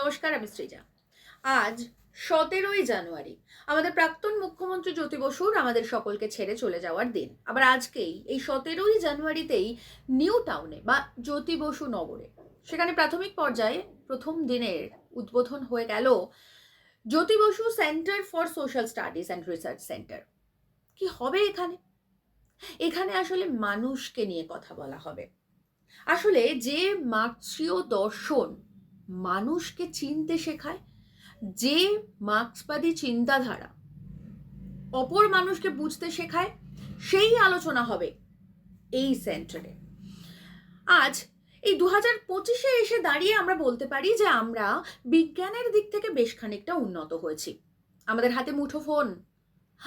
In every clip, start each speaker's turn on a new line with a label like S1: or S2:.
S1: নমস্কার, আমি শ্রীজা আজ সতেরোই জানুয়ারি, আমাদের প্রাক্তন মুখ্যমন্ত্রী জ্যোতি বসুর আমাদের সকলকে ছেড়ে চলে যাওয়ার দিন। আবার আজকেই, এই সতেরোই জানুয়ারিতেই নিউ টাউনে বা জ্যোতি বসু নগরে, সেখানে প্রাথমিক পর্যায়ে প্রথম দিনের উদ্বোধন হয়ে গেল Jyoti Basu centre for social studies and research centre. কি হবে এখানে? এখানে আসলে মানুষকে নিয়ে কথা বলা হবে। আসলে যে মার্ক্সীয় দর্শন মানুষকে চিনতে শেখায় যে মার্ক্সবাদী চিন্তাধারা অপর মানুষকে বুঝতে শেখায়, সেই আলোচনা হবে এই সেন্টারে। আজ এই দু হাজার পঁচিশে এসে দাঁড়িয়ে আমরা বলতে পারি যে আমরা বিজ্ঞানের দিক থেকে বেশ খানিকটা উন্নত হয়েছি। আমাদের হাতে মুঠো ফোন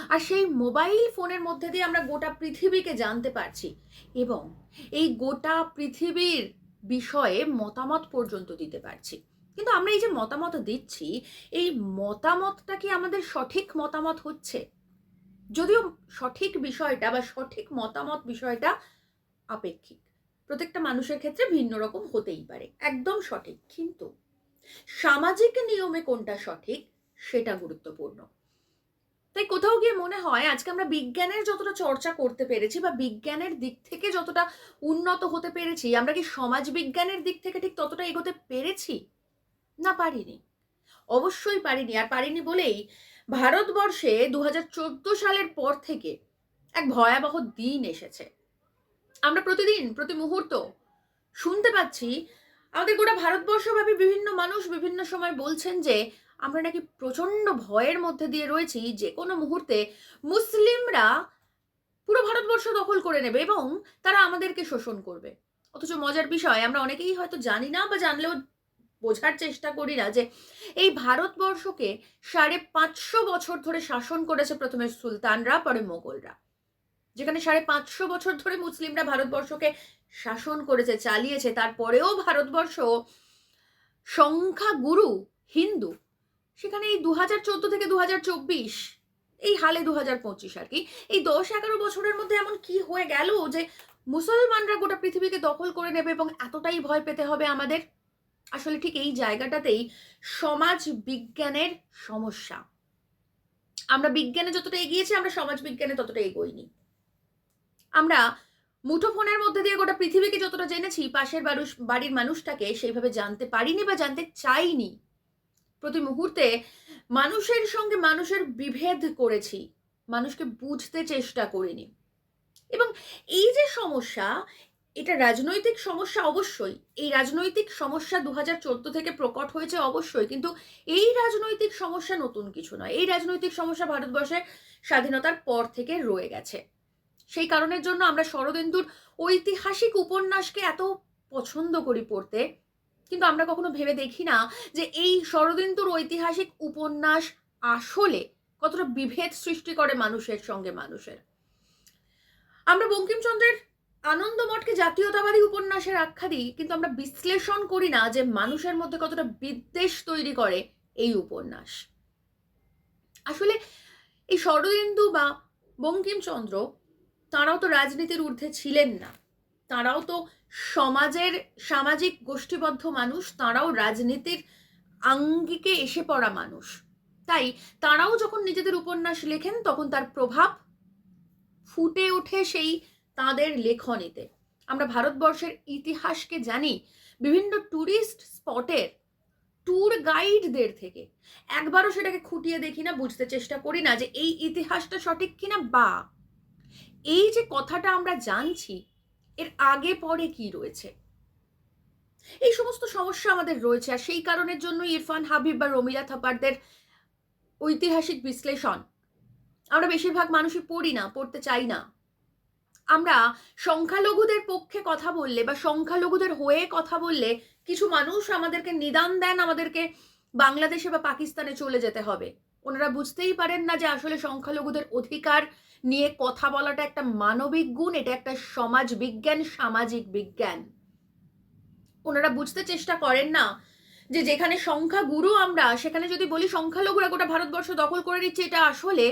S1: আর সেই মোবাইল ফোনের মধ্যে দিয়ে আমরা গোটা পৃথিবীকে জানতে পারছি এবং এই গোটা পৃথিবীর বিষয়ে মতামত পর্যন্ত দিতে পারছি। কিন্তু আমরা এই যে মতামত দিচ্ছি, এই মতামতটা কি আমাদের সঠিক মতামত হচ্ছে? যদিও সঠিক বিষয়টা বা সঠিক মতামত বিষয়টা আপেক্ষিক। প্রত্যেকটা মানুষের ক্ষেত্রে ভিন্ন রকম হতেই পারে, একদম সঠিক। কিন্তু সামাজিক নিয়মে কোনটা সঠিক, সেটা গুরুত্বপূর্ণ। তাই কোথাও গিয়ে মনে হয় আজকে আমরা বিজ্ঞানের যতটা চর্চা করতে পেরেছি বা বিজ্ঞানের দিক থেকে যতটা উন্নত হতে পেরেছি, আমরা কি সমাজ বিজ্ঞানের দিক থেকে ঠিক ততটা এগোতে পেরেছি? না, পারিনি। অবশ্যই পারিনি, আর পারিনি বলেই ভারতবর্ষে দু হাজার চোদ্দ সালের পর থেকে এক ভয়াবহ দিন এসেছে। আমরা প্রতিদিন, প্রতি মুহূর্ত শুনতে পাচ্ছি, আমাদের গোটা ভারতবর্ষব্যাপী বিভিন্ন মানুষ বিভিন্ন সময় বলছেন যে আমরা নাকি প্রচণ্ড ভয়ের মধ্যে দিয়ে রয়েছি যে কোনো মুহূর্তে মুসলিমরা পুরো ভারতবর্ষ দখল করে নেবে এবং তারা আমাদেরকে শোষণ করবে। অথচ মজার বিষয়, আমরা অনেকেই হয়তো জানি না বা জানলেও বোঝার চেষ্টা করি না যে এই ভারতবর্ষকে সাড়ে পাঁচশো বছর ধরে শাসন করেছে প্রথমে সুলতানরা, পরে মোগলরা। যেখানে সাড়ে পাঁচশো বছর ধরে মুসলিমরা ভারতবর্ষকে শাসন করেছে, চালিয়েছে, তারপরেও ভারতবর্ষ সংখ্যাগুরু হিন্দু। সেখানে এই দু হাজার চোদ্দ থেকে দু হাজার চব্বিশ, এই হালে দু হাজার পঁচিশ আর কি, এই দশ এগারো বছরের মধ্যে এমন কি হয়ে গেল যে মুসলমানরা গোটা পৃথিবীকে দখল করে নেবে এবং এতটাই ভয় পেতে হবে আমাদের? আসলে ঠিক এই জায়গাটাতেই সমাজ বিজ্ঞানের সমস্যা। আমরা বিজ্ঞানে যতটা এগিয়েছি, আমরা সমাজ বিজ্ঞানে ততটা এগোইনি। আমরা মুঠোফোনের মধ্যে দিয়ে গোটা পৃথিবীকে যতটা জেনেছি, পাশের মানুষ বাড়ির মানুষটাকে সেইভাবে জানতে পারিনি বা জানতে চাইনি। প্রতি মুহূর্তে মানুষের সঙ্গে মানুষের বিভেদ করেছি, মানুষকে বুঝতে চেষ্টা করিনি। এবং এই যে সমস্যা, এটা রাজনৈতিক সমস্যা অবশ্যই। এই রাজনৈতিক সমস্যা দু হাজার চোদ্দ থেকে প্রকট হয়েছে অবশ্যই, কিন্তু এই রাজনৈতিক সমস্যা নতুন কিছু নয়। এই রাজনৈতিক সমস্যা ভারতবর্ষের স্বাধীনতার পর থেকে রয়ে গেছে। সেই কারণের জন্য আমরা শরদেন্দুর ঐতিহাসিক উপন্যাসকে এত পছন্দ করি পড়তে। কিন্তু আমরা কখনো ভেবে দেখি না যে এই শরদিন্দুর ঐতিহাসিক উপন্যাস আসলে কতটা বিভেদ সৃষ্টি করে মানুষের সঙ্গে মানুষের। আমরা বঙ্কিমচন্দ্রের আনন্দমঠকে জাতীয়তাবাদী উপন্যাসের আখ্যা দিই, কিন্তু আমরা বিশ্লেষণ করি না যে মানুষের মধ্যে কতটা বিদ্বেষ তৈরি করে এই উপন্যাস। আসলে এই শরদিন্দু বা বঙ্কিমচন্দ্র, তাঁরাও তো রাজনীতির ঊর্ধ্বে ছিলেন না। তাঁরাও তো সমাজের সামাজিক গোষ্ঠীবদ্ধ মানুষ, তাঁরাও রাজনীতির আঙ্গিকে এসে পড়া মানুষ। তাই তাঁরাও যখন নিজেদের উপন্যাস লেখেন, তখন তার প্রভাব ফুটে ওঠে সেই তাঁদের লেখনীতে। আমরা ভারতবর্ষের ইতিহাসকে জানি, বিভিন্ন ট্যুরিস্ট স্পটের ট্যুর গাইডদের থেকে। একবারও সেটাকে খুঁটিয়ে দেখি না, বুঝতে চেষ্টা করি না যে এই ইতিহাসটা সঠিক কিনা বা এই যে কথাটা আমরা জানছি এর আগে পরে কি রয়েছে? এই সমস্ত সমস্যা আমাদের রয়েছে আর সেই কারণের জন্য ইরফান হাবিব বা রমিলা থাপারদের ঐতিহাসিক বিশ্লেষণ। আমরা বেশিরভাগ মানুষই পড়ি না, পড়তে চাই না। আমরা সংখ্যালঘুদের পক্ষে কথা বললে বা সংখ্যালঘুদের হয়ে কথা বললে কিছু মানুষ আমাদেরকে নিদান দেন, আমাদেরকে বাংলাদেশে বা পাকিস্তানে চলে যেতে হবে। ওনারা বুঝতেই পারেন না যে আসলে সংখ্যালঘুদের অধিকার নিয়ে কথা বলাটা একটা মানবিক গুণ, এটা একটা সমাজ বিজ্ঞান, সামাজিক বিজ্ঞান। ওনারা বুঝতে চেষ্টা করেন না যে যেখানে সংখ্যা গুরু আমরা, সেখানে যদি বলি সংখ্যালঘুরা গোটা ভারতবর্ষ দখল করে নিচ্ছে, এটা আসলে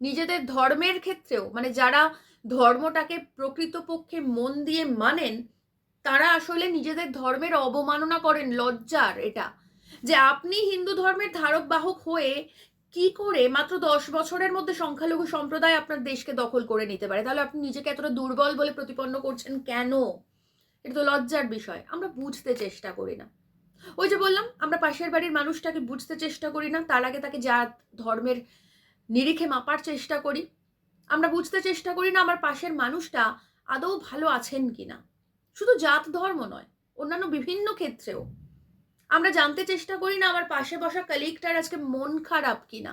S1: নিজেদের ধর্মের ক্ষেত্রেও মানে যারা ধর্মটাকে প্রকৃতপক্ষে মন দিয়ে মানেন, তারা আসলে নিজেদের ধর্মের অবমাননা করেন, লজ্জার এটা। যে আপনি হিন্দু ধর্মের ধারক বাহক হয়ে কি করে মাত্র দশ বছরের মধ্যে সংখ্যালঘু সম্প্রদায় আপনার দেশকে দখল করে নিতে পারে? তাহলে আপনি নিজেকে এতটা দুর্বল বলে প্রতিপন্ন করছেন কেন? এটা তো লজ্জার বিষয়, আমরা বুঝতে চেষ্টা করি না। ওই যে বললাম, আমরা পাশের বাড়ির মানুষটাকে বুঝতে চেষ্টা করি না, তার আগে তাকে জাত, ধর্মের নিরিখে মাপার চেষ্টা করি। আমরা বুঝতে চেষ্টা করি না, আমার পাশের মানুষটা আদৌ ভালো আছেন কিনা। শুধু জাত, ধর্ম নয়, অন্যান্য বিভিন্ন ক্ষেত্রেও। আমরা জানতে চেষ্টা করি না আমার পাশে বসা কালিগটার আজকে মন খারাপ কিনা।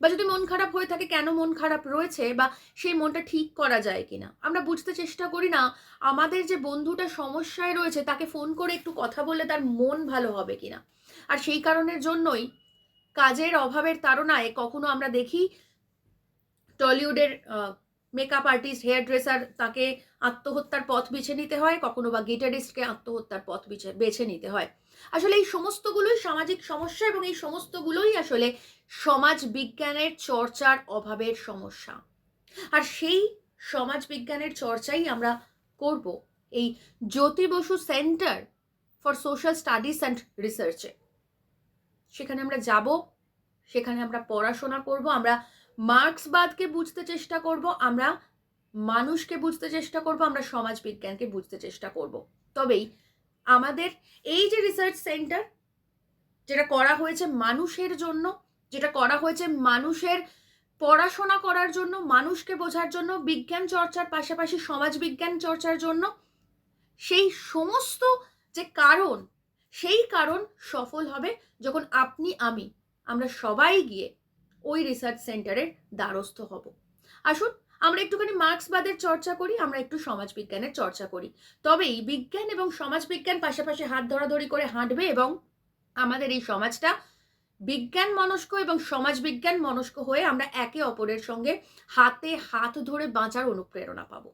S1: বা যদি মন খারাপ হয়ে থাকে, কেন মন খারাপ রয়েছে? বা সেই মনটা ঠিক করা যায় কিনা? আমরা বুঝতে চেষ্টা করি না, আমাদের যে বন্ধুটা সমস্যায় রয়েছে, তাকে ফোন করে একটু কথা বললে তার মন ভালো হবে কিনা? আর সেই কারণের জন্যই কাজের অভাবের তাড়নায় কখনো আমরা দেখি টলিউডের মেকআপ আর্টিস্ট হেয়ার ড্রেসার তাকে আত্মহত্যার পথ বেছে নিতে হয়, কখনো বা গিটারিস্টকে আত্মহত্যার পথ বেছে বেছে নিতে হয়। আসলে এই সমস্তগুলোই সামাজিক সমস্যা এবং এই সমস্তগুলোই আসলে সমাজ বিজ্ঞানের চর্চার অভাবের সমস্যা। আর সেই সমাজ বিজ্ঞানের চর্চাই আমরা করব এই Jyoti Basu centre for social studies and রিসার্চে সেখানে আমরা যাব, সেখানে আমরা পড়াশোনা করব, আমরা মার্ক্সবাদকে বুঝতে চেষ্টা করব, আমরা মানুষকে বুঝতে চেষ্টা করব, আমরা সমাজ বিজ্ঞানকে বুঝতে চেষ্টা করব। তবেই আমাদের এই যে রিসার্চ সেন্টার যেটা করা হয়েছে মানুষের জন্য, যেটা করা হয়েছে মানুষের পড়াশোনা করার জন্য, মানুষকে বোঝার জন্য, বিজ্ঞান চর্চার পাশাপাশি সমাজ বিজ্ঞান চর্চার জন্য, সেই সমস্ত যে কারণ, সেই কারণ সফল হবে যখন আপনি, আমি, আমরা সবাই গিয়ে ওই রিসার্চ সেন্টারের দ্বারস্থ হব। আসুন আমরা একটুখানি মার্ক্সবাদের চর্চা করি, আমরা একটু সমাজবিজ্ঞানের চর্চা করি। তবেই বিজ্ঞান এবং সমাজবিজ্ঞান পাশাপাশি হাত ধরাধরি করে হাঁটবে এবং আমাদের এই সমাজটা বিজ্ঞান মনস্ক এবং সমাজবিজ্ঞান মনস্ক হয়ে আমরা একে অপরের সঙ্গে হাতে হাত ধরে বাঁচার অনুপ্রেরণা পাবো।